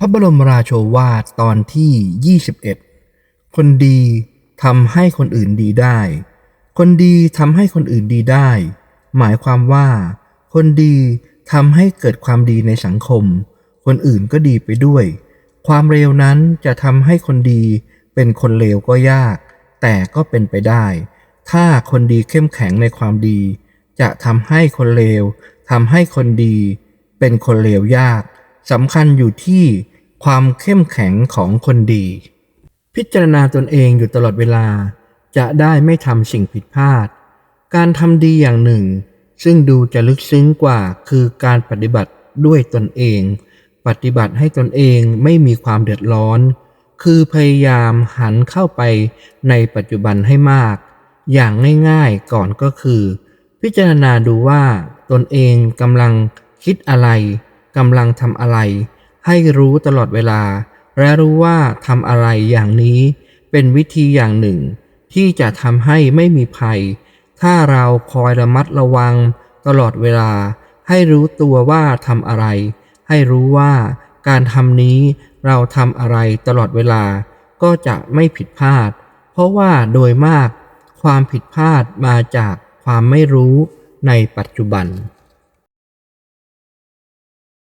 พระบรมราโชวาทตอนที่ 21 คนดีทำให้คนอื่นดีได้ คนดีทำให้คนอื่นดีได้ หมายความว่า คนดีทำให้เกิดความดีในสังคม คนอื่นก็ดีไปด้วย ความเร็วนั้นจะทำให้คนดีเป็นคนเลวก็ยาก แต่ก็เป็นไปได้ ถ้าคนดีเข้มแข็งในความดี จะทำให้คนเลวทำให้คนดี เป็นคนเลวยาก สำคัญอยู่ที่ความเข้มแข็งของคนดี พิจารณาตนเองอยู่ตลอดเวลา จะได้ไม่ทำสิ่งผิดพลาด การทำดีอย่างหนึ่ง ซึ่งดูจะลึกซึ้งกว่าคือการปฏิบัติด้วยตนเอง ปฏิบัติให้ตนเองไม่มีความเดือดร้อน คือพยายามหันเข้าไปในปัจจุบันให้มาก อย่างง่ายๆก่อนก็คือ พิจารณาดูว่าตนเองกำลังคิดอะไร กำลังทำอะไร ให้รู้ตลอดเวลา และรู้ว่าทำอะไรอย่างนี้เป็นวิธีอย่างหนึ่ง ที่จะทำให้ไม่มีภัย ถ้าเราคอยระมัดระวัง ตลอดเวลา ให้รู้ตัวว่าทำอะไร ให้รู้ว่าการทำนี้เราทำอะไรตลอดเวลา ก็จะไม่ผิดพลาด เพราะว่าโดยมาก ความผิดพลาดมาจากความไม่รู้ในปัจจุบัน